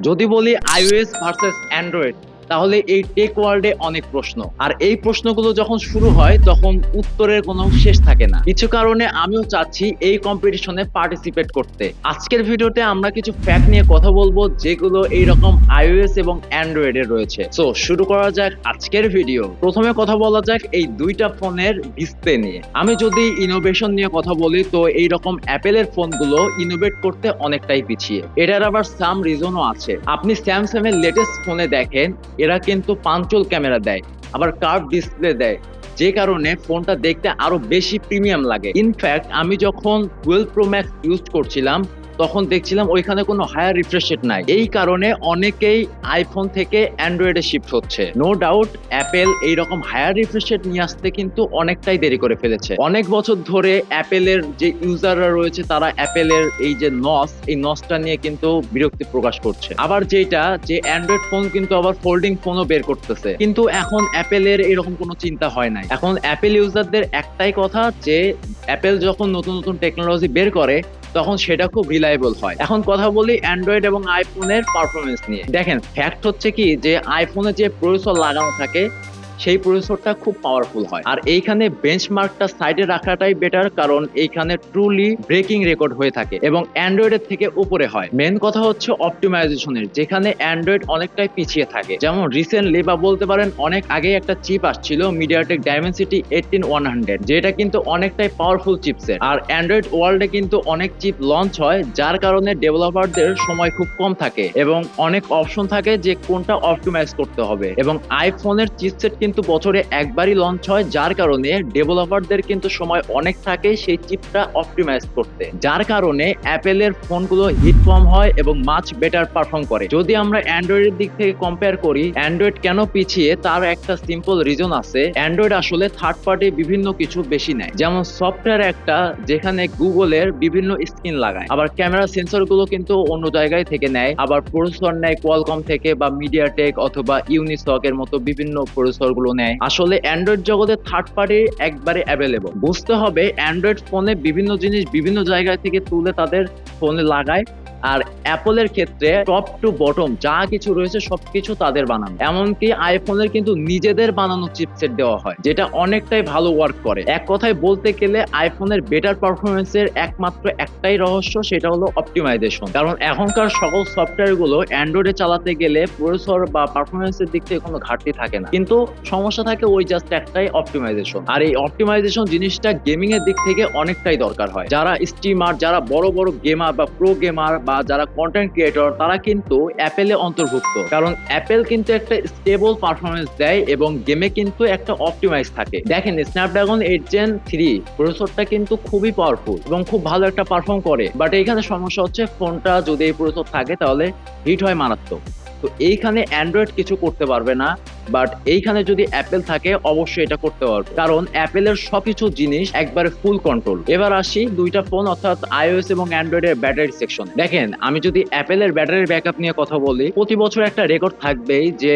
যদি বলি iOS versus Android তাহলে এই টেক ওয়ার্ল্ডে অনেক প্রশ্ন। আর এই প্রশ্নগুলো যখন শুরু হয়, তখন উত্তরের কোনো শেষ থাকে না। কিছু কারণে আমিও চাচ্ছি এই কম্পিটিশনে পার্টিসিপেট করতে। আজকের ভিডিওতে আমরা কিছু ফ্যাক্ট নিয়ে কথা বলব, যেগুলো এই রকম আইওএস এবং অ্যান্ড্রয়েডে রয়েছে। সো শুরু করা যাক আজকের ভিডিও প্রথমে কথা বলা যাক এই দুইটা ফোনের ডিসপ্লে নিয়ে। আমি যদি ইনোভেশন নিয়ে কথা বলি, তো এই রকম অ্যাপেলের ফোনগুলো ইনোভেট করতে অনেকটাই পিছিয়ে। এটার আবার সাম রিজনও আছে। আপনি স্যামসাং এর লেটেস্ট ফোনে দেখেন এরা কিন্তু পাঞ্চল ক্যামেরা দেয়, আবার কার্ভ ডিসপ্লে দেয়। যে কারণে ফোনটা দেখতে আরও বেশি প্রিমিয়াম লাগে। ইনফ্যাক্ট আমি যখন টুয়েলভ প্রো ম্যাক্স ইউজ করছিলাম তখন দেখছিলাম ওইখানে কোনো হায়ার রিফ্রেশ রেট নাই। এই কারণে অনেকেই আইফোন থেকে অ্যান্ড্রয়েডে শিফট হচ্ছে। নো ডাউট অ্যাপেল এই রকম হায়ার রিফ্রেশ রেট নিয়ে আসতে কিন্তু অনেকটাই দেরি করে ফেলেছে। অনেক বছর ধরে অ্যাপেলের যে ইউজাররা রয়েছে, তারা অ্যাপেলের এই যে নস এই নসটা নিয়ে কিন্তু বিরক্তি প্রকাশ করছে। আবার যেটা যে অ্যান্ড্রয়েড ফোন কিন্তু আবার ফোল্ডিং ফোনও বের করতেছে। কিন্তু এখন অ্যাপেলের এরকম কোনো চিন্তা হয় নাই। এখন অ্যাপেল ইউজারদের একটাই কথা যে অ্যাপেল যখন নতুন নতুন টেকনোলজি বের করে তখন সেটা খুব রিলায়েবল হয়। এখন কথা বলি অ্যান্ড্রয়েড এবং আইফোনের পারফরমেন্স নিয়ে। দেখেন ফ্যাক্ট হচ্ছে কি যে আইফোনে যে প্রসেসর লাগানো থাকে সেই প্রসেসরটা খুব পাওয়ারফুল হয়। আর এইখানে বেঞ্চমার্কটা সাইডে রাখাটাই বেটার কারণ এইখানে ট্রুলি ব্রেকিং রেকর্ড হয়ে থাকে এবং অ্যান্ড্রয়েডের থেকে উপরে হয়। মেন কথা হচ্ছে অপটিমাইজেশনের যেখানে অ্যান্ড্রয়েড অনেকটাই পিছিয়ে থাকে। যেমন রিসেন্টলি বা বলতে পারেন অনেক আগে একটা চিপ আসছিল MediaTek Dimensity eighteen one hundred যেটা কিন্তু অনেকটাই পাওয়ারফুল চিপসেট আর অ্যান্ড্রয়েড ওয়ার্ল্ডে কিন্তু অনেক চিপ লঞ্চ হয়, যার কারণে ডেভেলপারদের সময় খুব কম থাকে এবং অনেক অপশন থাকে যে কোনটা অপটিমাইজ করতে হবে। এবং আইফোনের চিপসেট কিন্তু বছরে একবারই লঞ্চ হয়, যার কারণে ডেভেলপারদের কিন্তু সময় অনেক থাকে সেই চিপটা অপটিমাইজ করতে। যার কারণে অ্যাপেলের ফোনগুলো হিট কম হয় এবং মাছ বেটার পারফর্ম করে। যদি আমরা অ্যান্ড্রয়েডের দিক থেকে কম্পেয়ার করি, অ্যান্ড্রয়েড কেন পিছিয়ে? তার একটা সিম্পল রিজন আছে। অ্যান্ড্রয়েড আসলে থার্ড পার্টি বিভিন্ন কিছু বেশি নেয়। যেমন সফটওয়্যার একটা যেখানে গুগলের বিভিন্ন স্ক্রিন লাগায়। আবার ক্যামেরা সেন্সরগুলো কিন্তু অন্য জায়গায় থেকে নেয়। আবার প্রসেসর নেয় কোয়ালকম থেকে বা মিডিয়াটেক অথবা ইউনিসক এর মতো বিভিন্ন প্রসেসর গুলো নেয়। আসলে অ্যান্ড্রয়েড জগতে থার্ড পার্টি একবারে অ্যাভেলেবল বুঝতে হবে অ্যান্ড্রয়েড ফোনে বিভিন্ন জিনিস বিভিন্ন জায়গা থেকে তুলে তাদের ফোনে লাগায়। আর অ্যাপলের ক্ষেত্রে টপ টু বটম যা কিছু রয়েছে সবকিছু তাদের বানানো। এমনকি আইফোনের কিন্তু নিজেদের বানানো চিপসেট দেওয়া হয়, যেটা অনেকটাই ভালো ওয়ার্ক করে। এক কথায় বলতে গেলে আইফোনের বেটার পারফরমেন্সের একমাত্র একটাই রহস্য, সেটা হলো অপটিমাইজেশন কারণ এখনকার সকল সফটওয়্যারগুলো অ্যান্ড্রয়েডে চালাতে গেলে প্রসেসর বা পারফরমেন্সের দিক থেকে কোনো ঘাটতি থাকে না। কিন্তু সমস্যা থাকে ওই জাস্ট একটাই অপটিমাইজেশন আর এই অপটিমাইজেশন জিনিসটা গেমিং এর দিক থেকে অনেকটাই দরকার হয়। যারা স্ট্রিমার যারা বড় বড় গেমার বা প্রো গেমার বা যারা কন্টেন্ট ক্রিয়েটর তারা কিন্তু অ্যাপেলে অন্তর্ভুক্ত। কারণ অ্যাপেল কিন্তু একটা স্টেবল পারফরমেন্স দেয় এবং গেমে কিন্তু একটা অপটিমাইজ থাকে। দেখেন স্ন্যাপড্রাগন এইট জেন থ্রি প্রসেসরটা কিন্তু খুবই পাওয়ারফুল এবং খুব ভালো একটা পারফর্ম করে। বাট এইখানে সমস্যা হচ্ছে ফোনটা যদি এই প্রসেসর থাকে, তাহলে হিট হয় মারাত্মক। তো এইখানে অ্যান্ড্রয়েড কিছু করতে পারবে না। বাট এইখানে যদি অ্যাপেল থাকে, অবশ্যই এটা করতে পারবে। কারণ অ্যাপেলের সবকিছু জিনিস একবারে ফুল কন্ট্রোল এবার আসি দুইটা ফোন অর্থাৎ আইওএস এবং অ্যান্ড্রয়েডের ব্যাটারি সেকশন দেখেন, আমি যদি অ্যাপেলের ব্যাটারির ব্যাকআপ নিয়ে কথা বলি, প্রতি বছর একটা রেকর্ড থাকবেই যে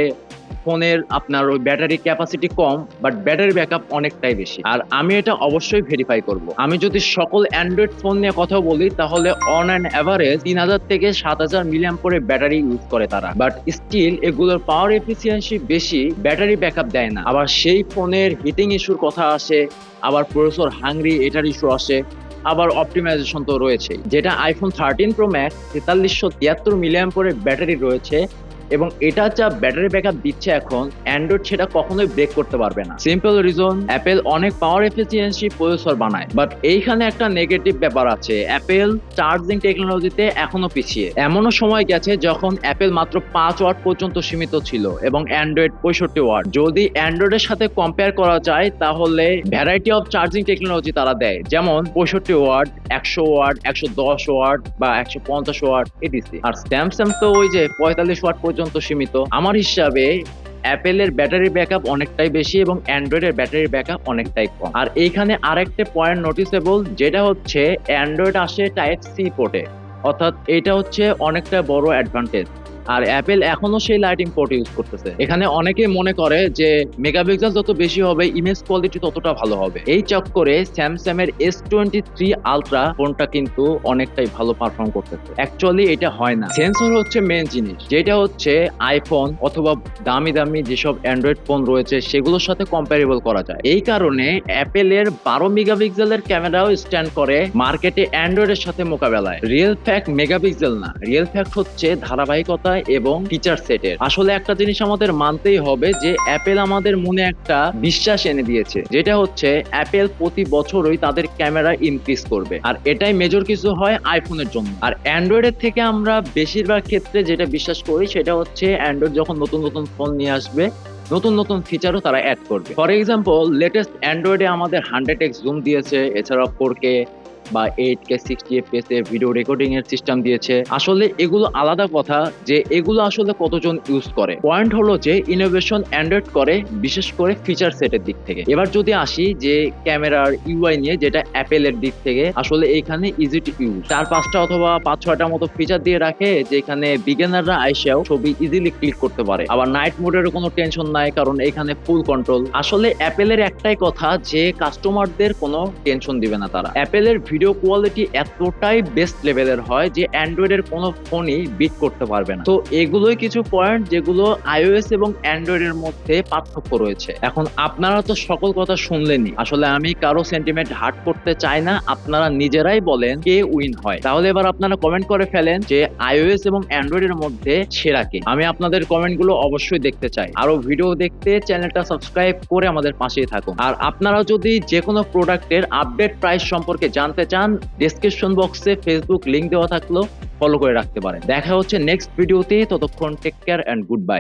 ফোনের আপনার ওই ব্যাটারি ক্যাপাসিটি কম বাট ব্যাটারি ব্যাকআপ অনেকটাই বেশি। আর আমি এটা অবশ্যই ভেরিফাই করব। আমি যদি সকল অ্যান্ড্রয়েড ফোন নিয়ে কথা বলি, তাহলে অন অ্যান্ড অ্যাভারেজ তিন হাজার থেকে সাত হাজার মিলিয়াম করে ব্যাটারি ইউজ করে তারা। বাট স্টিল এগুলোর পাওয়ার এফিসিয়েন্সি বেশি ব্যাটারি ব্যাকআপ দেয় না। আবার সেই ফোনের হিটিং ইস্যুর কথা আসে, আবার প্রসেসর হাংরি এটার ইস্যু আসে, আবার অপটিমাইজেশন তো রয়েছে যেটা আইফোন থার্টিন প্রো ম্যাক্স তেতাল্লিশশো তিয়াত্তর মিলিয়াম করে ব্যাটারি রয়েছে এবং এটা যা ব্যাটারি ব্যাকআপ দিচ্ছে এখন অ্যান্ড্রয়েড সেটা কখনোই ব্রেক করতে পারবে না। সিম্পল রিজন অ্যাপেল অনেক পাওয়ার এফিসিয়েন্সি প্রসেসর বানায়। বাট এইখানে একটা নেগেটিভ ব্যাপার আছে। অ্যাপেল চার্জিং টেকনোলজিতে এখনও পিছিয়ে। এমনও সময় গেছে যখন অ্যাপেল মাত্র পাঁচ ওয়াট পর্যন্ত সীমিত ছিল এবং অ্যান্ড্রয়েড পঁয়ষট্টি ওয়াট। যদি অ্যান্ড্রয়েডের সাথে কম্পেয়ার করা যায়, তাহলে ভ্যারাইটি অফ চার্জিং টেকনোলজি তারা দেয়। যেমন পঁয়ষট্টি ওয়াট, একশো ওয়াট, একশো দশ ওয়াট বা একশো পঞ্চাশ ওয়াট এডিসি আর স্যামসাং তো ওই যে পঁয়তাল্লিশ ওয়াট পর্যন্ত সীমিত। আমার হিসাবে, অ্যাপেলের ব্যাটারি ব্যাকআপ অনেকটাই বেশি এবং অ্যান্ড্রয়েডের ব্যাটারি ব্যাকআপ অনেকটাই কম। আর এইখানে আরেকটা পয়েন্ট নোটিসেবল যেটা হচ্ছে অ্যান্ড্রয়েড আসে টাইপ সি পোর্টে অর্থাৎ এটা হচ্ছে অনেকটা বড় অ্যাডভান্টেজ আর অ্যাপেল এখনও সেই লাইটিং পোর্ট ইউজ করতেছে। এখানে অনেকে মনে করে যে মেগাপিক্সেল যত বেশি হবে ইমেজ কোয়ালিটি ততটা ভালো হবে। এই চক্করে স্যামসাং এর এস টোয়েন্টি থ্রি আলট্রা ফোনটা কিন্তু অনেকটাই ভালো পারফর্ম করতেছে। অ্যাকচুয়ালি এটা হয় না। সেন্সর হচ্ছে মেন জিনিস। যেটা হচ্ছে আইফোন অথবা দামি দামি যেসব অ্যান্ড্রয়েড ফোন রয়েছে, সেগুলোর সাথে কম্পারেবল করা যায়। এই কারণে অ্যাপেলের বারো মেগাপিক্সেলের ক্যামেরাও স্ট্যান্ড করে মার্কেটে অ্যান্ড্রয়েডের সাথে মোকাবেলায়। রিয়েল ফ্যাক্ট মেগাপিক্সেল না। রিয়েল ফ্যাক্ট হচ্ছে ধারাবাহিকতা এবং ফিচার সেটের আসলে একটা জিনিস আমাদের মানতেই হবে যে অ্যাপেল আমাদের মনে একটা বিশ্বাস এনে দিয়েছে, যেটা হচ্ছে অ্যাপেল প্রতি বছরই তাদের ক্যামেরা ইনক্রিজ করবে। আর এটাই মেজর কিছু হয় আইফোনের জন্য। আর অ্যান্ড্রয়েডের থেকে আমরা বেশিরভাগ ক্ষেত্রে যেটা বিশ্বাস করি সেটা হচ্ছে অ্যান্ড্রয়েড যখন নতুন নতুন ফোন নিয়ে আসবে, নতুন নতুন ফিচারও তারা অ্যাড করবে। ফর এক্সাম্পল লেটেস্ট অ্যান্ড্রয়েডে আমাদের হান্ড্রেড এক্স জুম দিয়েছে এছাড়া ফোর কে বা এইট কে সিক্সটি এফপিএস এর ভিডিও রেকর্ডিং এর সিস্টেম দিয়েছে। আসলে এগুলো আলাদা কথা যে এগুলো আসলে কতজন ইউজ করে। পয়েন্ট হলো যে ইনোভেশন অ্যান্ড্রয়েড করে বিশেষ করে ফিচার সেটের দিক থেকে। এবার যদি আসি যে ক্যামেরার ইউআই নিয়ে যেটা অ্যাপেলের দিক থেকে, আসলে এখানে ইজি টু ইউজ চার, পাঁচটা অথবা পাঁচ, ছয়টা মতো ফিচার দিয়ে রাখে যেখানে বিগিনাররা আইসাও ছবি ইজিলি ক্লিক করতে পারে। আবার নাইট মোডের কোনো টেনশন নাই কারণ এখানে ফুল কন্ট্রোল আসলে অ্যাপেলের একটাই কথা যে কাস্টমারদের কোনো টেনশন দিবে না তারা। অ্যাপেলের ভিডিও কোয়ালিটি এতটাই বেস্ট লেভেলের হয় যে অ্যান্ড্রয়েডের কোনো ফোনই বিট করতে পারবে না। তো এগুলোই কিছু পয়েন্ট যেগুলো আইওএস এবং অ্যান্ড্রয়েডের মধ্যে পার্থক্য রয়েছে। এখন আপনারা তো সকল কথা শুনলেনই। আসলে আমি কারও সেন্টিমেন্ট হার্ট করতে চাই না, আপনারা নিজেরাই বলেন কে উইন হয়। তাহলে এবার আপনারা কমেন্ট করে ফেলেন যে আইওএস এবং অ্যান্ড্রয়েডের মধ্যে সেরা কে। আমি আপনাদের কমেন্টগুলো অবশ্যই দেখতে চাই। আরও ভিডিও দেখতে চ্যানেলটা সাবস্ক্রাইব করে আমাদের পাশেই থাকুন। আর আপনারা যদি যে কোনো প্রোডাক্টের আপডেট প্রাইস সম্পর্কে জানতে চান ডেসক্রিপশন বক্সে ফেসবুক লিঙ্ক দেওয়া থাকল ফলো করে রাখতে পারেন। দেখা হচ্ছে নেক্সট ভিডিওতে ততক্ষণ take care and good bye